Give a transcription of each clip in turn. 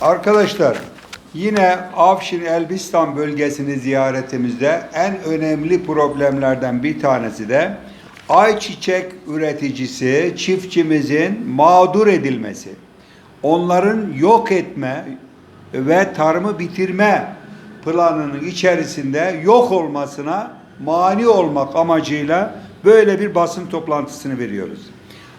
Arkadaşlar yine Afşin Elbistan bölgesini ziyaretimizde en önemli problemlerden bir tanesi de ayçiçek üreticisi çiftçimizin mağdur edilmesi. Onların yok etme ve tarımı bitirme planının içerisinde yok olmasına mani olmak amacıyla böyle bir basın toplantısını veriyoruz.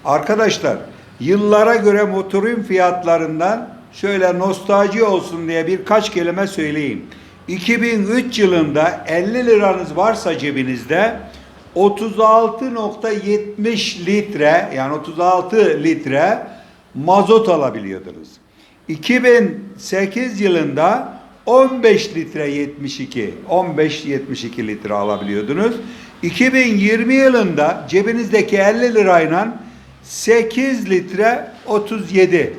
Arkadaşlar yıllara göre motorun fiyatlarından şöyle nostalji olsun diye birkaç kelime söyleyeyim. 2003 yılında 50 liranız varsa cebinizde 36.70 litre yani 36 litre mazot alabiliyordunuz. 2008 yılında 15 litre 72 15 72 litre alabiliyordunuz. 2020 yılında cebinizdeki 50 lirayla 8 litre 37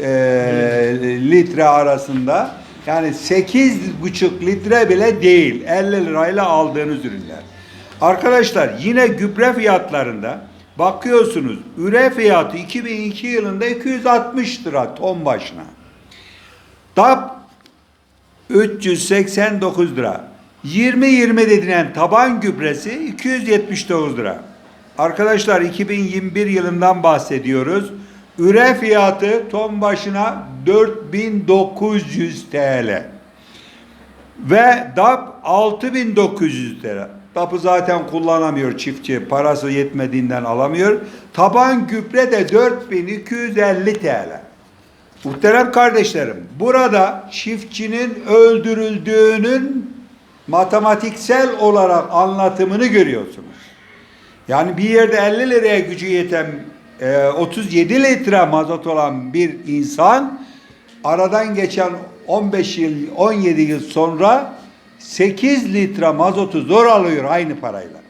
e, litre arasında yani 8,5 litre bile değil 50 lirayla aldığınız ürünler. Arkadaşlar yine gübre fiyatlarında bakıyorsunuz üre fiyatı 2002 yılında 260 lira ton başına. DAP 389 lira. 20-20 dedilen taban gübresi 279 lira. Arkadaşlar 2021 yılından bahsediyoruz. Üre fiyatı ton başına 4900 TL. Ve DAP 6900 lira. DAP'ı zaten kullanamıyor çiftçi. Parası yetmediğinden alamıyor. Taban gübre de 4250 TL. Muhterem kardeşlerim, burada çiftçinin öldürüldüğünün matematiksel olarak anlatımını görüyorsunuz. Yani bir yerde 50 liraya gücü yeten e, 37 litre mazot olan bir insan aradan geçen 15 yıl 17 yıl sonra 8 litre mazotu zor alıyor aynı parayla.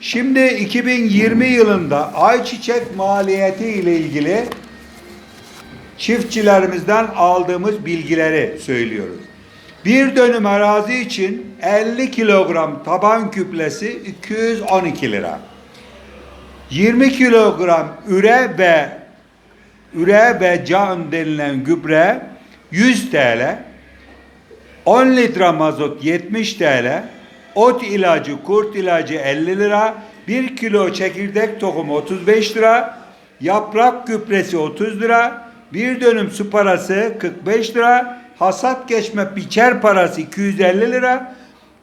Şimdi 2020 yılında ayçiçek maliyeti ile ilgili çiftçilerimizden aldığımız bilgileri söylüyoruz. Bir dönüm arazi için 50 kilogram taban küplesi 212 lira. 20 kilogram üre ve üre ve can denilen gübre 100 TL. 10 litre mazot 70 TL. Ot ilacı, kurt ilacı 50 lira. 1 kilo çekirdek tohumu 35 lira. Yaprak gübresi 30 lira. Bir dönüm su parası 45 lira. Hasat geçme biçer parası 250 lira.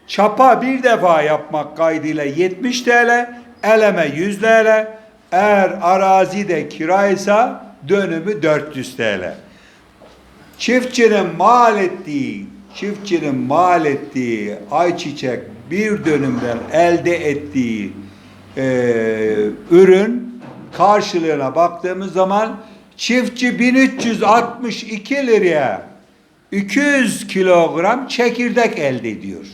Çapa bir defa yapmak kaydıyla 70 TL. Eleme 100 TL. Eğer arazi de kiraysa dönümü 400 TL. Çiftçinin mal ettiği, çiftçinin mal ettiği ayçiçek bir dönümden elde ettiği e, ürün karşılığına baktığımız zaman çiftçi 1362 liraya 200 kilogram çekirdek elde ediyor.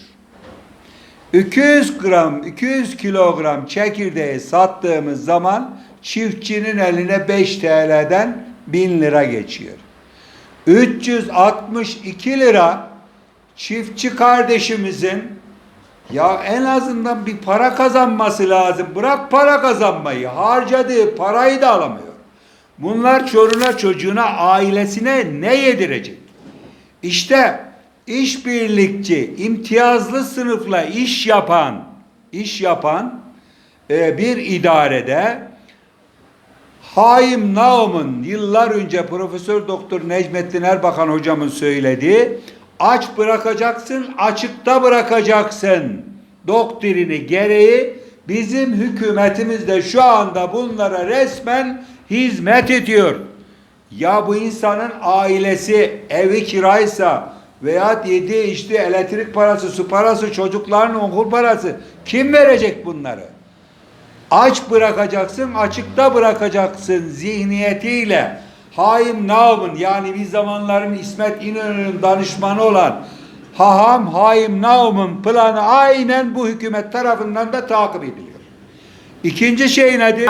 200 gram, 200 kilogram çekirdeği sattığımız zaman çiftçinin eline 5 TL'den 1000 lira geçiyor. 362 lira çiftçi kardeşimizin ya en azından bir para kazanması lazım. Bırak para kazanmayı, harcadığı parayı da alamıyor. Bunlar çoruna çocuğuna, ailesine ne yedirecek? İşte işbirlikçi, imtiyazlı sınıfla iş yapan, iş yapan e, bir idarede Haim Naum'un yıllar önce Profesör Doktor Necmettin Erbakan hocamın söylediği aç bırakacaksın, açıkta bırakacaksın doktrini gereği bizim hükümetimiz de şu anda bunlara resmen hizmet ediyor. Ya bu insanın ailesi evi kiraysa veya yediği işte elektrik parası, su parası, çocukların okul parası kim verecek bunları? Aç bırakacaksın, açıkta bırakacaksın zihniyetiyle Haim Naum'un yani bir zamanların İsmet İnönü'nün danışmanı olan Haham Haim Naum'un planı aynen bu hükümet tarafından da takip ediliyor. İkinci şey nedir?